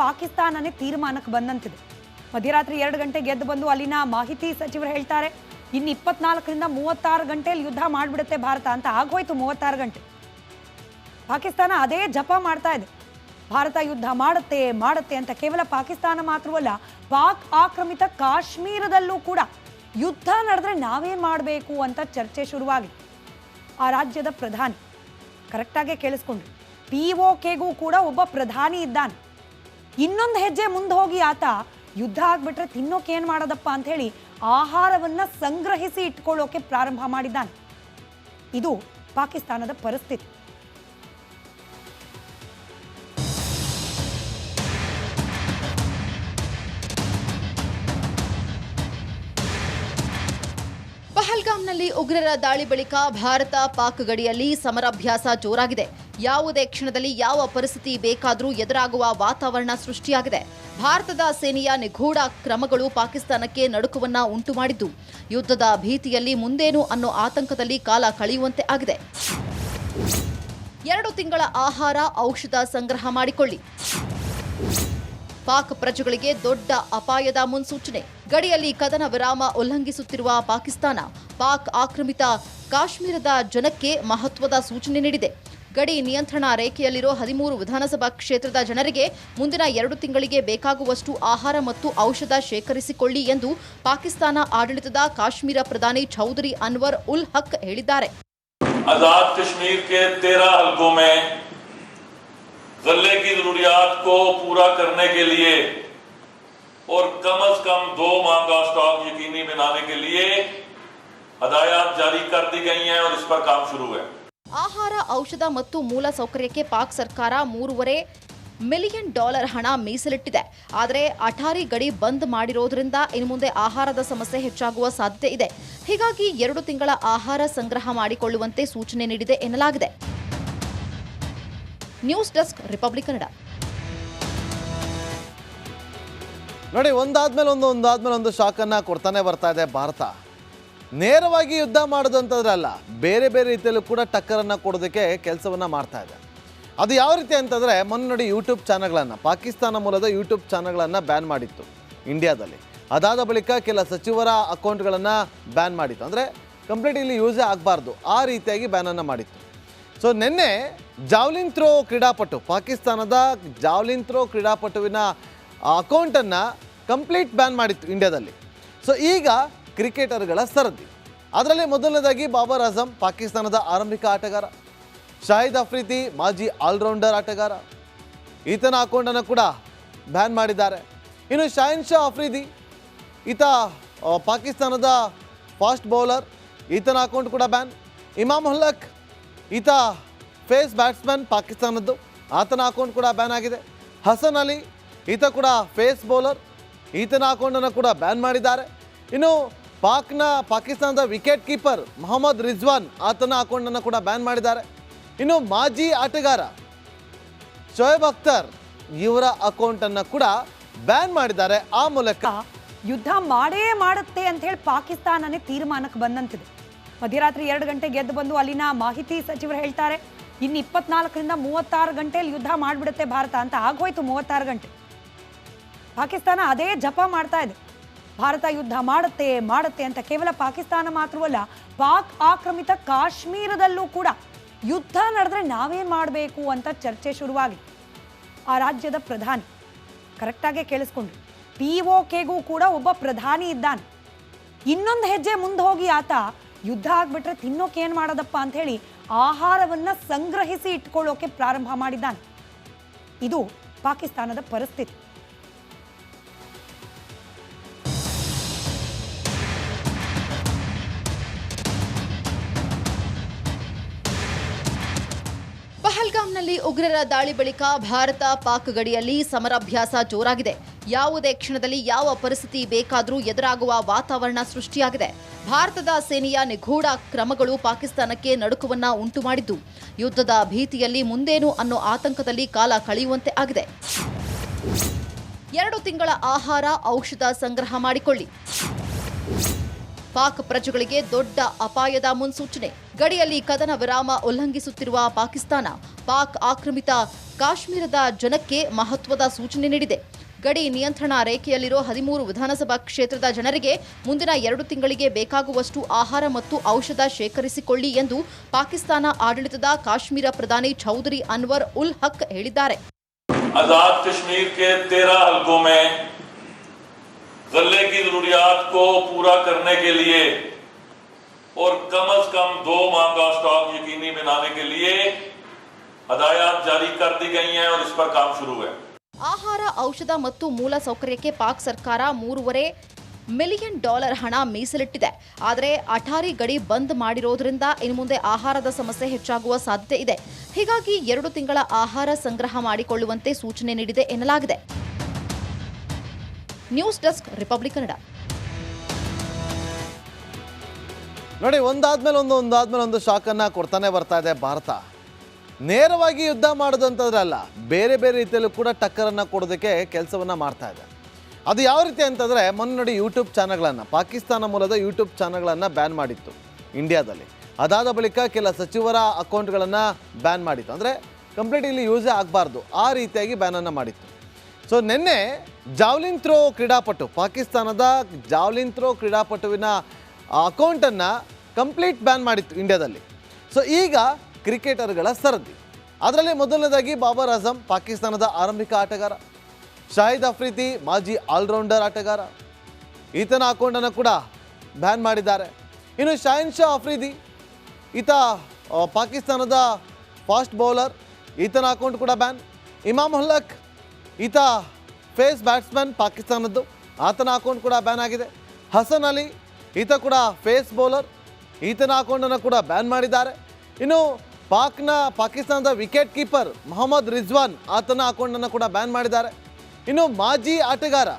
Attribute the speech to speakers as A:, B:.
A: ಪಾಕಿಸ್ತಾನನೇ ತೀರ್ಮಾನಕ್ಕೆ ಬಂದಂತಿದೆ. ಮಧ್ಯರಾತ್ರಿ ಎರಡು ಗಂಟೆಗೆ ಗೆದ್ದು ಬಂದು ಅಲ್ಲಿನ ಮಾಹಿತಿ ಸಚಿವರು ಹೇಳ್ತಾರೆ, ಇನ್ನು ಇಪ್ಪತ್ನಾಲ್ಕರಿಂದ ಮೂವತ್ತಾರು ಗಂಟೆಯಲ್ಲಿ ಯುದ್ಧ ಮಾಡಿಬಿಡುತ್ತೆ ಭಾರತ ಅಂತ ಆಗೋಯ್ತು ಮೂವತ್ತಾರು ಗಂಟೆ. ಪಾಕಿಸ್ತಾನ ಅದೇ ಜಪ ಮಾಡ್ತಾ ಇದೆ. ಭಾರತ ಯುದ್ಧ ಮಾಡುತ್ತೆ ಮಾಡುತ್ತೆ ಅಂತ ಕೇವಲ ಪಾಕಿಸ್ತಾನ ಮಾತ್ರವಲ್ಲ ಪಾಕ್ ಆಕ್ರಮಿತ ಕಾಶ್ಮೀರದಲ್ಲೂ ಕೂಡ ಯುದ್ಧ ನಡೆದ್ರೆ ನಾವೇನ್ ಮಾಡಬೇಕು ಅಂತ ಚರ್ಚೆ ಶುರುವಾಗಿದೆ. ಆ ರಾಜ್ಯದ ಪ್ರಧಾನಿ, ಕರೆಕ್ಟಾಗೆ ಕೇಳಿಸ್ಕೊಂಡ್ರು. ಪಿ ಕೂಡ ಒಬ್ಬ ಪ್ರಧಾನಿ ಇದ್ದಾನೆ. ಇನ್ನೊಂದು ಹೆಜ್ಜೆ ಮುಂದೆ ಹೋಗಿ ಆತ, ಯುದ್ಧ ಆಗ್ಬಿಟ್ರೆ ತಿನ್ನೋಕೆ ಏನು ಮಾಡೋದಪ್ಪ? ಅಂತ ಹೇಳಿ ಆಹಾರವನ್ನ ಸಂಗ್ರಹಿಸಿ ಇಟ್ಕೊಳ್ಳೋಕೆ ಪ್ರಾರಂಭ ಮಾಡಿದ್ದಾನೆ. ಇದು ಪಾಕಿಸ್ತಾನದ ಪರಿಸ್ಥಿತಿ.
B: ಉಗ್ರರ ದಾಳಿ ಬಳಿಕ ಭಾರತ ಪಾಕ್ ಗಡಿಯಲ್ಲಿ ಸಮರಾಭ್ಯಾಸ ಜೋರಾಗಿದೆ. ಯಾವುದೇ ಕ್ಷಣದಲ್ಲಿ ಯಾವ ಪರಿಸ್ಥಿತಿ ಬೇಕಾದರೂ ಎದುರಾಗುವ ವಾತಾವರಣ ಸೃಷ್ಟಿಯಾಗಿದೆ. ಭಾರತದ ಸೇನೆಯ ನಿಗೂಢ ಕ್ರಮಗಳು ಪಾಕಿಸ್ತಾನಕ್ಕೆ ನಡುಕವನ್ನ ಉಂಟು ಮಾಡಿದ್ದು ಯುದ್ಧದ ಭೀತಿಯಲ್ಲಿ ಮುಂದೇನು ಅನ್ನೋ ಆತಂಕದಲ್ಲಿ ಕಾಲ ಕಳೆಯುವಂತೆ ಆಗಿದೆ. ಎರಡು ತಿಂಗಳ ಆಹಾರ, ಔಷಧ ಸಂಗ್ರಹ ಮಾಡಿಕೊಳ್ಳಿ. ಪಾಕ್ ಪ್ರಜೆಗಳಿಗೆ ದೊಡ್ಡ ಅಪಾಯದ ಮುನ್ಸೂಚನೆ. ಗಡಿಯಲ್ಲಿ ಕದನ ವಿರಾಮ ಉಲ್ಲಂಘಿಸುತ್ತಿರುವ ಪಾಕಿಸ್ತಾನ ಪಾಕ್ ಆಕ್ರಮಿತ ಕಾಶ್ಮೀರದ ಜನಕ್ಕೆ ಮಹತ್ವದ ಸೂಚನೆ ನೀಡಿದೆ ಗಡಿ ನಿಯಂತ್ರಣ ರೇಖೆಯಲ್ಲಿರೋ ಹದಿಮೂರು ವಿಧಾನಸಭಾ ಕ್ಷೇತ್ರದ ಜನರಿಗೆ ಮುಂದಿನ ಎರಡು ತಿಂಗಳಿಗೆ ಬೇಕಾಗುವಷ್ಟು ಆಹಾರ ಮತ್ತು ಔಷಧ ಶೇಖರಿಸಿಕೊಳ್ಳಿ ಎಂದು ಪಾಕಿಸ್ತಾನ ಆಡಳಿತದ ಕಾಶ್ಮೀರ ಪ್ರಧಾನಿ ಚೌಧರಿ ಅನ್ವರ್ ಉಲ್ ಹಕ್ ಹೇಳಿದ್ದಾರೆ
C: आजाद कश्मीर के तेरह हलकों में गले की जरूरियात को पूरा करने के लिए और कम अज कम दो माह का स्टॉक यकीनी बनाने के लिए हदायत जारी कर दी गई हैं और इस पर काम शुरू है
B: ಆಹಾರ ಔಷಧ ಮತ್ತು ಮೂಲ ಸೌಕರ್ಯಕ್ಕೆ ಪಾಕ್ ಸರ್ಕಾರ ಮೂರುವರೆ ಮಿಲಿಯನ್ ಡಾಲರ್ ಹಣ ಮೀಸಲಿಟ್ಟಿದೆ ಆದರೆ ಅಠಾರಿ ಗಡಿ ಬಂದ್ ಮಾಡಿರೋದ್ರಿಂದ ಇನ್ನು ಮುಂದೆ ಆಹಾರದ ಸಮಸ್ಯೆ ಹೆಚ್ಚಾಗುವ ಸಾಧ್ಯತೆ ಇದೆ ಹೀಗಾಗಿ ಎರಡು ತಿಂಗಳ ಆಹಾರ ಸಂಗ್ರಹ ಮಾಡಿಕೊಳ್ಳುವಂತೆ ಸೂಚನೆ ನೀಡಿದೆ ಎನ್ನಲಾಗಿದೆ ನ್ಯೂಸ್ ಡೆಸ್ಕ್ ರಿಪಬ್ಲಿಕ್ ಕನ್ನಡ
D: ನೋಡಿ ಒಂದಾದ್ಮೇಲೆ ಒಂದು ಒಂದಾದ್ಮೇಲೆ ಒಂದು ಶಾಕನ್ನು ಕೊಡ್ತಾನೆ ಬರ್ತಾ ಇದೆ ಭಾರತ ನೇರವಾಗಿ ಯುದ್ಧ ಮಾಡೋದಂತದ್ರಲ್ಲ, ಬೇರೆ ಬೇರೆ ರೀತಿಯಲ್ಲೂ ಕೂಡ ಟಕ್ಕರನ್ನು ಕೊಡೋದಕ್ಕೆ ಕೆಲಸವನ್ನು ಮಾಡ್ತಾ ಇದೆ. ಅದು ಯಾವ ರೀತಿ ಅಂತಂದರೆ, ಮೊನ್ನೆ ನೋಡಿ ಯೂಟ್ಯೂಬ್ ಚಾನಲ್ಗಳನ್ನು, ಪಾಕಿಸ್ತಾನ ಮೂಲದ ಯೂಟ್ಯೂಬ್ ಚಾನಲ್ಗಳನ್ನು ಬ್ಯಾನ್ ಮಾಡಿತ್ತು ಇಂಡಿಯಾದಲ್ಲಿ ಅದಾದ ಬಳಿಕ ಕೆಲ ಸಚಿವರ ಅಕೌಂಟ್ಗಳನ್ನು ಬ್ಯಾನ್ ಮಾಡಿತ್ತು. ಅಂದರೆ ಕಂಪ್ಲೀಟ್ ಇಲ್ಲಿ ಯೂಸೇ ಆಗಬಾರ್ದು, ಆ ರೀತಿಯಾಗಿ ಬ್ಯಾನನ್ನು ಮಾಡಿತ್ತು. ಸೊ ನಿನ್ನೆ ಜಾವ್ಲಿನ್ ಥ್ರೋ ಕ್ರೀಡಾಪಟು, ಪಾಕಿಸ್ತಾನದ ಜಾವ್ಲಿನ್ ಥ್ರೋ ಕ್ರೀಡಾಪಟುವಿನ ಅಕೌಂಟನ್ನು ಕಂಪ್ಲೀಟ್ ಬ್ಯಾನ್ ಮಾಡಿತ್ತು ಇಂಡಿಯಾದಲ್ಲಿ ಸೊ ಈಗ ಕ್ರಿಕೆಟರ್ಗಳ ಸರದಿ. ಅದರಲ್ಲಿ ಮೊದಲನೇದಾಗಿ ಬಾಬರ್ ಆಜಮ್ ಪಾಕಿಸ್ತಾನದ ಆರಂಭಿಕ ಆಟಗಾರ. ಶಾಹಿದ್ ಅಫ್ರಿದಿ ಮಾಜಿ ಆಲ್ರೌಂಡರ್ ಆಟಗಾರ. ಈತನ ಅಕೌಂಟನ್ನು ಕೂಡ ಬ್ಯಾನ್ ಮಾಡಿದ್ದಾರೆ. ಇನ್ನು ಶಾಹಿನ್ ಶಾ ಅಫ್ರಿದಿ ಈತ ಪಾಕಿಸ್ತಾನದ ಫಾಸ್ಟ್ ಬೌಲರ್. ಈತನ ಅಕೌಂಟ್ ಕೂಡ ಬ್ಯಾನ್. ಇಮಾಮ್ ಹಲ್ಲಕ್ ಈತ ಫೇಸ್ ಬ್ಯಾಟ್ಸ್ಮನ್ ಪಾಕಿಸ್ತಾನದ್ದು. ಆತನ ಅಕೌಂಟ್ ಕೂಡ ಬ್ಯಾನ್ ಆಗಿದೆ. ಹಸನ್ ಅಲಿ, ಈತ ಕೂಡ ಫೇಸ್ ಬೌಲರ್. ಈತನ ಅಕೌಂಟನ್ನು ಕೂಡ ಬ್ಯಾನ್ ಮಾಡಿದ್ದಾರೆ. ಇನ್ನು ಪಾಕ್ನ ಪಾಕಿಸ್ತಾನದ ವಿಕೆಟ್ ಕೀಪರ್ ಮೊಹಮ್ಮದ್ ರಿಜ್ವಾನ್ ಆತನ ಅಕೌಂಟನ್ನು ಕೂಡ ಬ್ಯಾನ್ ಮಾಡಿದ್ದಾರೆ. ಇನ್ನು ಮಾಜಿ ಆಟಗಾರ ಶೋಯಬ್ ಅಖ್ತರ್ ಇವರ ಅಕೌಂಟನ್ನು ಕೂಡ ಬ್ಯಾನ್ ಮಾಡಿದ್ದಾರೆ. ಆ ಮೂಲಕ
A: ಯುದ್ಧ ಮಾಡೇ ಮಾಡುತ್ತೆ ಅಂತ ಹೇಳಿ ಪಾಕಿಸ್ತಾನನೇ ತೀರ್ಮಾನಕ್ಕೆ ಬಂದಂತಿದೆ. ಮಧ್ಯರಾತ್ರಿ ಎರಡು ಗಂಟೆಗೆ ಎದ್ದು ಬಂದು ಅಲ್ಲಿನ ಮಾಹಿತಿ ಸಚಿವರು ಹೇಳ್ತಾರೆ, ಇನ್ನು ಇಪ್ಪತ್ನಾಲ್ಕರಿಂದ ಮೂವತ್ತಾರು ಗಂಟೆಯಲ್ಲಿ ಯುದ್ಧ ಮಾಡಿಬಿಡುತ್ತೆ ಭಾರತ ಅಂತ ಆಗೋಯ್ತು ಮೂವತ್ತಾರು ಗಂಟೆ. ಪಾಕಿಸ್ತಾನ ಅದೇ ಜಪ ಮಾಡ್ತಾ ಇದೆ. ಭಾರತ ಯುದ್ಧ ಮಾಡುತ್ತೆ ಮಾಡುತ್ತೆ ಅಂತ ಕೇವಲ ಪಾಕಿಸ್ತಾನ ಮಾತ್ರವಲ್ಲ ಪಾಕ್ ಆಕ್ರಮಿತ ಕಾಶ್ಮೀರದಲ್ಲೂ ಕೂಡ ಯುದ್ಧ ನಡೆದ್ರೆ ನಾವೇನ್ ಮಾಡಬೇಕು ಅಂತ ಚರ್ಚೆ ಶುರುವಾಗಿದೆ. ಆ ರಾಜ್ಯದ ಪ್ರಧಾನಿ ಕರೆಕ್ಟಾಗೆ ಕೇಳಿಸ್ಕೊಂಡ್ರು. ಪಿ ಕೂಡ ಒಬ್ಬ ಪ್ರಧಾನಿ ಇದ್ದಾನೆ. ಇನ್ನೊಂದು ಹೆಜ್ಜೆ ಮುಂದೆ ಹೋಗಿ ಆತ, ಯುದ್ಧ ಆಗ್ಬಿಟ್ರೆ ತಿನ್ನೋಕೆ ಏನ್ ಮಾಡೋದಪ್ಪ ಅಂತ ಹೇಳಿ ಆಹಾರವನ್ನ ಸಂಗ್ರಹಿಸಿ ಇಟ್ಕೊಳ್ಳೋಕೆ ಪ್ರಾರಂಭ ಮಾಡಿದ್ದಾನೆ. ಇದು ಪಾಕಿಸ್ತಾನದ ಪರಿಸ್ಥಿತಿ.
B: ಪಹಲ್ಗಾಮ್ನಲ್ಲಿ ಉಗ್ರರ ದಾಳಿ ಬಳಿಕ ಭಾರತ ಪಾಕ್ ಗಡಿಯಲ್ಲಿ ಸಮರಾಭ್ಯಾಸ ಜೋರಾಗಿದೆ. ಯಾವುದೇ ಕ್ಷಣದಲ್ಲಿ ಯಾವ ಪರಿಸ್ಥಿತಿ ಬೇಕಾದರೂ ಎದುರಾಗುವ ವಾತಾವರಣ ಸೃಷ್ಟಿಯಾಗಿದೆ. ಭಾರತದ ಸೇನೆಯ ನಿಗೂಢ ಕ್ರಮಗಳು ಪಾಕಿಸ್ತಾನಕ್ಕೆ ನಡುಕವನ್ನ ಉಂಟು ಮಾಡಿದ್ದು. ಯುದ್ಧದ ಭೀತಿಯಲ್ಲಿ ಮುಂದೇನು ಅನ್ನೋ ಆತಂಕದಲ್ಲಿ ಕಾಲ ಕಳೆಯುವಂತೆ ಆಗಿದೆ. ಎರಡು ತಿಂಗಳ ಆಹಾರ ಔಷಧ ಸಂಗ್ರಹ ಮಾಡಿಕೊಳ್ಳಿ. ಪಾಕ್ ಪ್ರಜೆಗಳಿಗೆ ದೊಡ್ಡ ಅಪಾಯದ ಮುನ್ಸೂಚನೆ. ಗಡಿಯಲ್ಲಿ ಕದನ ವಿರಾಮ ಉಲ್ಲಂಘಿಸುತ್ತಿರುವ ಪಾಕಿಸ್ತಾನ ಪಾಕ್ ಆಕ್ರಮಿತ ಕಾಶ್ಮೀರದ ಜನಕ್ಕೆ ಮಹತ್ವದ ಸೂಚನೆ ನೀಡಿದೆ. ಗಡಿ ನಿಯಂತ್ರಣ ರೇಖೆಯಲ್ಲಿರೋ ಹದಿಮೂರು ವಿಧಾನಸಭಾ ಕ್ಷೇತ್ರದ ಜನರಿಗೆ ಮುಂದಿನ ಎರಡು ತಿಂಗಳಿಗೆ ಬೇಕಾಗುವಷ್ಟು ಆಹಾರ ಮತ್ತು ಔಷಧ ಶೇಖರಿಸಿಕೊಳ್ಳಿ ಎಂದು ಪಾಕಿಸ್ತಾನ ಆಡಳಿತದ ಕಾಶ್ಮೀರ ಪ್ರಧಾನಿ ಚೌಧರಿ ಅನ್ವರ್ ಉಲ್ ಹಕ್ ಹೇಳಿದ್ದಾರೆ.
C: जरूरियात को पूरा करने के लिए और कम अज कम दो माह का स्टॉक यकीनी बनाने के लिए हदायत जारी कर दी गई हैं और इस पर काम शुरू है
B: ಆಹಾರ ಔಷಧ ಮತ್ತು ಮೂಲ ಸೌಕರ್ಯಕ್ಕೆ ಪಾಕ್ ಸರ್ಕಾರ ಮೂರುವರೆ ಮಿಲಿಯನ್ ಡಾಲರ್ ಹಣ ಮೀಸಲಿಟ್ಟಿದೆ ಆದರೆ ಅಠಾರಿ ಗಡಿ ಬಂದ್ ಮಾಡಿರೋದ್ರಿಂದ ಇನ್ನು ಮುಂದೆ ಆಹಾರದ ಸಮಸ್ಯೆ ಹೆಚ್ಚಾಗುವ ಸಾಧ್ಯತೆ ಇದೆ ಹೀಗಾಗಿ ಎರಡು ತಿಂಗಳ ಆಹಾರ ಸಂಗ್ರಹ ಮಾಡಿಕೊಳ್ಳುವಂತೆ ಸೂಚನೆ ನೀಡಿದೆ ಎನ್ನಲಾಗಿದೆ News desk, Republic Kannada.
D: ನೋಡಿ, ಒಂದಾದ್ಮೇಲೆ ಒಂದು ಒಂದಾದ್ಮೇಲೆ ಒಂದು ಶಾಕನ್ನು ಕೊಡ್ತಾನೆ ಬರ್ತಾ ಇದೆ ಭಾರತ. ನೇರವಾಗಿ ಯುದ್ಧ ಮಾಡೋದಂತಂದ್ರಲ್ಲ, ಬೇರೆ ಬೇರೆ ರೀತಿಯಲ್ಲೂ ಕೂಡ ಟಕ್ಕರನ್ನು ಕೊಡೋದಕ್ಕೆ ಕೆಲಸವನ್ನು ಮಾಡ್ತಾ ಇದೆ. ಅದು ಯಾವ ರೀತಿ ಅಂತಂದರೆ, ಮೊನ್ನೆ ನೋಡಿ ಯೂಟ್ಯೂಬ್ ಚಾನಲ್ಗಳನ್ನು, ಪಾಕಿಸ್ತಾನ ಮೂಲದ ಯೂಟ್ಯೂಬ್ ಚಾನಲ್ಗಳನ್ನು ಬ್ಯಾನ್ ಮಾಡಿತ್ತು ಇಂಡಿಯಾದಲ್ಲಿ ಅದಾದ ಬಳಿಕ ಕೆಲ ಸಚಿವರ ಅಕೌಂಟ್ಗಳನ್ನು ಬ್ಯಾನ್ ಮಾಡಿತ್ತು. ಅಂದರೆ ಕಂಪ್ಲೀಟ್ ಇಲ್ಲಿ ಯೂಸೇ ಆಗಬಾರ್ದು, ಆ ರೀತಿಯಾಗಿ ಬ್ಯಾನನ್ನು ಮಾಡಿತ್ತು. ಸೊ ನಿನ್ನೆ ಜಾವ್ಲಿನ್ ಥ್ರೋ ಕ್ರೀಡಾಪಟು, ಪಾಕಿಸ್ತಾನದ ಜಾವ್ಲಿನ್ ಥ್ರೋ ಕ್ರೀಡಾಪಟುವಿನ ಅಕೌಂಟನ್ನು ಕಂಪ್ಲೀಟ್ ಬ್ಯಾನ್ ಮಾಡಿತ್ತು ಇಂಡಿಯಾದಲ್ಲಿ ಸೊ ಈಗ ಕ್ರಿಕೆಟರ್ಗಳ ಸರದಿ. ಅದರಲ್ಲಿ ಮೊದಲನೇದಾಗಿ ಬಾಬರ್ ಅಜಮ್ ಪಾಕಿಸ್ತಾನದ ಆರಂಭಿಕ ಆಟಗಾರ. ಶಾಹಿದ್ ಅಫ್ರಿದಿ ಮಾಜಿ ಆಲ್ರೌಂಡರ್ ಆಟಗಾರ. ಈತನ ಅಕೌಂಟನ್ನು ಕೂಡ ಬ್ಯಾನ್ ಮಾಡಿದ್ದಾರೆ. ಇನ್ನು ಶಾಹಿನ್ ಶಾ ಅಫ್ರಿದಿ ಈತ ಪಾಕಿಸ್ತಾನದ ಫಾಸ್ಟ್ ಬೌಲರ್ ಈತನ ಅಕೌಂಟ್ ಕೂಡ ಬ್ಯಾನ್ ಇಮಾಮ್ ಹಲ್ಲಕ್ ಈತ ಫೇಸ್ ಬ್ಯಾಟ್ಸ್ಮನ್ ಪಾಕಿಸ್ತಾನದ್ದು. ಆತನ ಅಕೌಂಟ್ ಕೂಡ ಬ್ಯಾನ್ ಆಗಿದೆ. ಹಸನ್ ಅಲಿ, ಈತ ಕೂಡ ಫೇಸ್ ಬೌಲರ್. ಈತನ ಅಕೌಂಟನ್ನು ಕೂಡ ಬ್ಯಾನ್ ಮಾಡಿದ್ದಾರೆ. ಇನ್ನು ಪಾಕ್ನ, ಪಾಕಿಸ್ತಾನದ ವಿಕೆಟ್ ಕೀಪರ್ ಮೊಹಮ್ಮದ್ ರಿಜ್ವಾನ್ ಆತನ ಅಕೌಂಟನ್ನು ಕೂಡ ಬ್ಯಾನ್ ಮಾಡಿದ್ದಾರೆ. ಇನ್ನು ಮಾಜಿ ಆಟಗಾರ